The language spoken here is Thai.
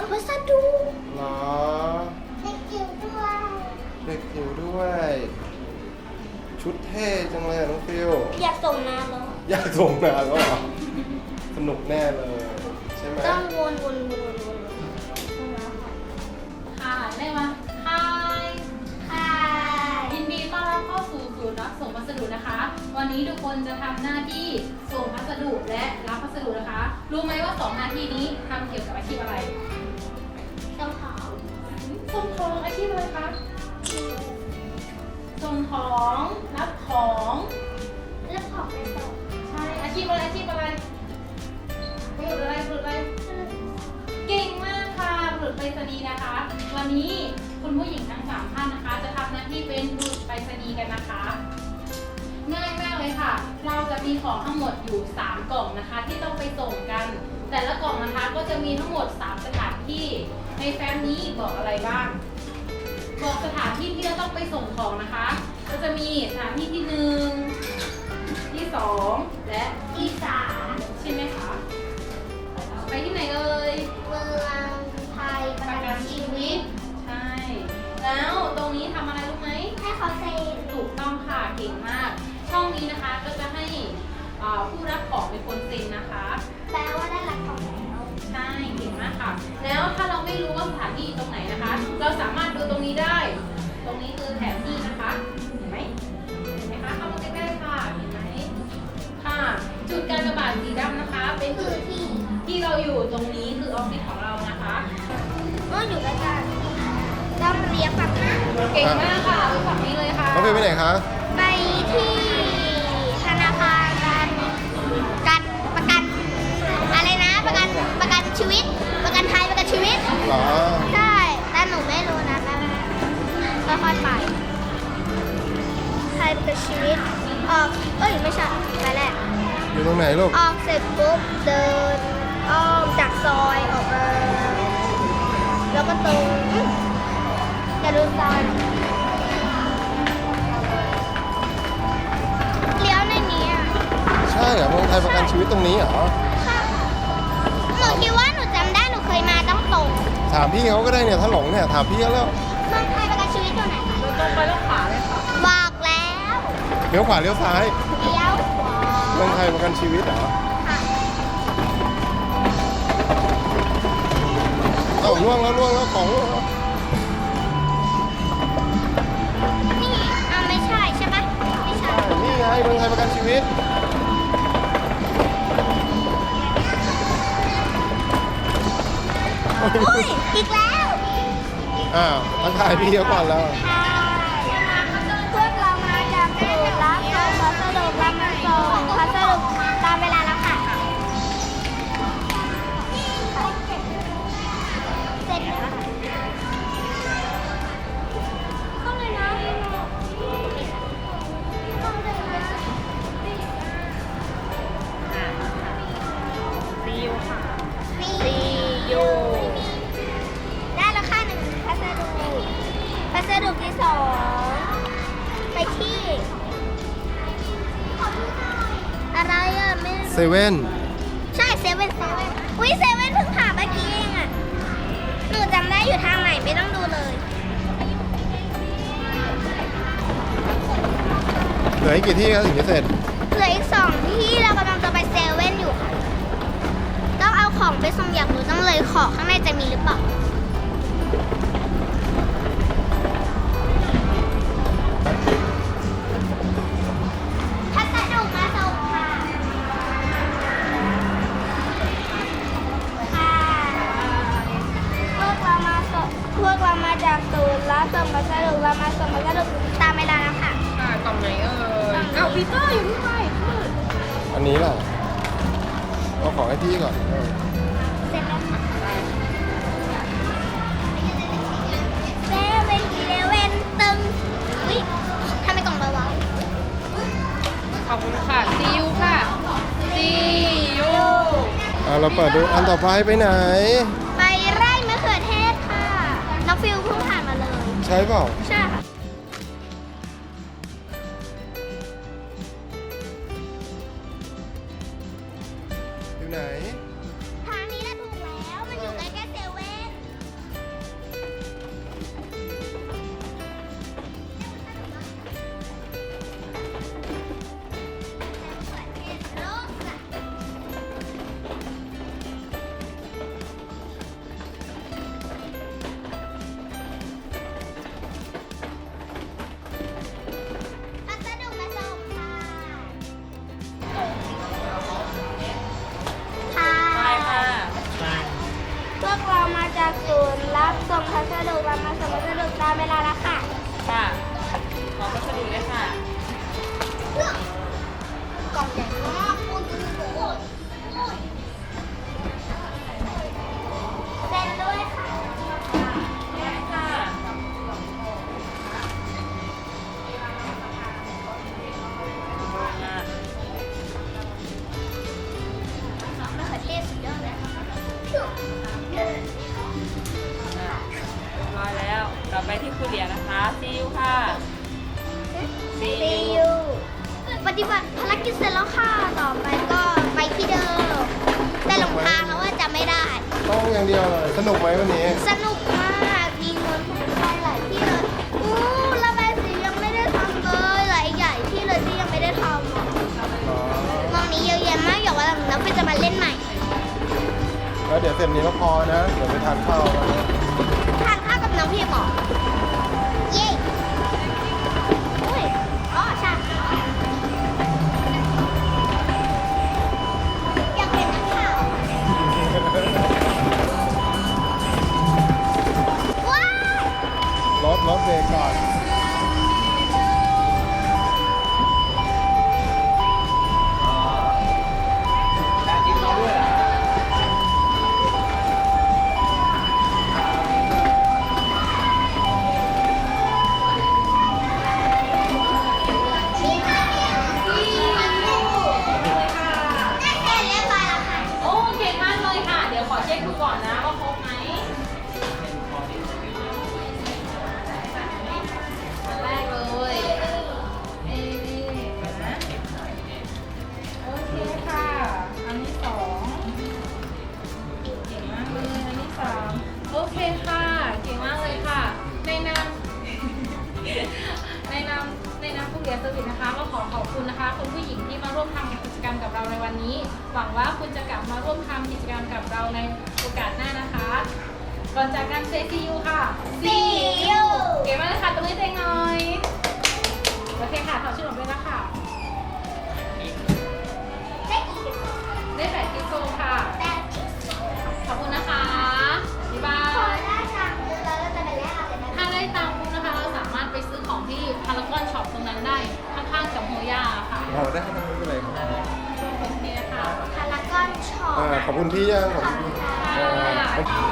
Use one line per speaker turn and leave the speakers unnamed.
ส่งพัสดุ
เหรอ
เด็กจิ๋วด้วย
เด็กจิ๋วด้วย ชุดเท่จังเลยอะน้องฟิว
อยากส่งนานแล้ว
อยากส่งนานแล้วเหรอสนุกแน่เลย ใช่ไหม
ต้องวนวนวนวนวน
ค่ะได้มาค่ะ
ค่ะ
ยินดีต้อนรับเข้าสู่ศูนย์รับส่งพัสดุนะคะ วันนี้ทุกคนจะทำหน้าที่ส่งพัสดุและรับพัสดุนะคะ รู้ไหมว่าสองหน้าที่นี้ทำเกี่ยวกับอาชีพอะไร
ต้องขอ
ส่งทองอาชีพอะไรคะส่งทองรับของ
เรา
จะมีของทั้งหมดอยู่ 3 กล่องนะคะ ที่ต้องไปส่งกัน แต่ละกล่องนะคะก็จะมีทั้งหมด 3 สถานที่ ในแฟ้มนี้บอกอะไรบ้าง บอกสถานที่ที่เราต้องไปส่งของนะคะ ก็จะมีสถานที่ที่หนึ่งที่สองและ ผู้รับของเป็นคนเซ็นนะคะ
แปลว่าได้รับของแล้ว
ใช่เก่งมากค่ะ แล้วถ้าเราไม่รู้ว่าสถานที่อยู่ตรงไหนนะคะ เราสามารถดูตรงนี้ได้ ตรงนี้คือแผนที่นะคะ เห็นไหมเห็นไหมคะเข้ามาใกล้ๆค่ะ เห็นไหมค่ะ จุดการกระบาดสีดำนะคะ เป็น
คื
จุ
อ
ด
ที่
ที่เราอยู่ตรงนี้คือออฟฟิศของเรานะคะ
เมื่ออยู่ใกล้ๆต้องเรียกแบบนั้น
เก่งมากค่ะไปฝั่งนี้เลยค่ะ
น้องฟิวไปไหนคะ
ไปที่
ลูก
ออกเสร็จปุ๊บเดินอ้อมจากซอยออกมา แล้วก็ตรงอื้ออย่าดูซอยเลี้ยวในนี้อะ
ใช่เหรอเมืองไทยประกันชีวิตตรงนี้เหรอ
หนูคิดว่าหนูจำได้หนูเคยมาต้องตรง
ถามพี่เขาก็ได้เนี่ยถ้าหลงเนี่ยถามพี่เขาแล้ว
เมืองไทยประกันชีวิตอยู่ไหนคะ
ตรงไปแล้วขวาเลยค่ะ
บอกแล้ว
เลี้ยวขวาเลี้ยวซ้าย
เลี้ยวขวา
เมืองไทยประกันชีวิตเหรอ
ค่ะ
เอ้าล่วงแล้วล่วงแล้วของล่วงแล้ว
นี่อะไม่ใช่ใช่ปะไม่ใช่
นี่ไงเมืองไทยประกันชีวิต
อุ้ย อีกแล้ว
อ้าวทักทายพี่เขาก่อนแล้ว
ใช่ งพัสดุตามเวลาแล้วค่ะ เสร็จแล้วเข้าเลยนะเข้าเลยนะ
ซีอูค่ะ
ซียูได้แล้วค่ะหนึ่งพัสดุพัสดุที่สองไปที่ อะไรอะไม่รู้
เซเว่น
ใช่เซเว่นเซเว่นอุ้ยเซเว่นเพิ่งผ่านเมื่อกี้เองอะหนูจำได้อยู่ทางไหนไม่ต้องดูเลย
เหลืออีกกี่ที่ครับถึงจะเสร็จ
เหลืออีกสองที่เรากำลังจะไปเซเว่นอยู่ค่ะต้องเอาของไปส่งอยากรู้ต้องเลยของข้างในจะมีหรือเปล่า ย
อ้าวพีเตอร์อยู่ที่ไหน
อันนี้ล่ะเอาของให้พี่ก่อนเออ
เสร็จแล้วค่ะเซเว่นอีเลเว่นตึงอุ้ยทำไมกล่องเราวะ
ขอบคุณค่ะซีอูค่ะซีอู
อะเราเปิดดูอันต่อไปไปไหน
ไปไร่มะเขือเทศค่ะ น้องฟิวเพิ่งผ่านมาเลย
ใช่เปล่า
ใช่ ค่ะ
อา
มเวลาแล้วค่ะ เดี
ยวเลยสนุกไหมวันนี้
สนุกมากมีเงินไปหลายที่เลยอู้ระบายสียังไม่ได้ทำเลยหลายใหญ่ที่เลยที่ยังไม่ได้ทำอะ
อ๋อ
มองนี้เยอะแยะมากอย่าว่าน้ำไปจะมาเล่นใหม่
แล้วเดี๋ยวเสร็จนี้ก็พอนะ เดี๋ยวไปทานข้าวกันนะ
ทานข้าวกับน้องพี่หมอ
ถ
วั
นนี้ หวังว่าคุณจะกลับมาร่วมทำกิจกรรมกับเราในโอกาสหน้านะคะ ก่อนจากกันเซซียูค่ะ
See you
เก๋มากเลยค่ะตรงนี้เต็งหน่อย ขอ
บ
คุณ
พี่ยัง
ขอบคุ
ณพี่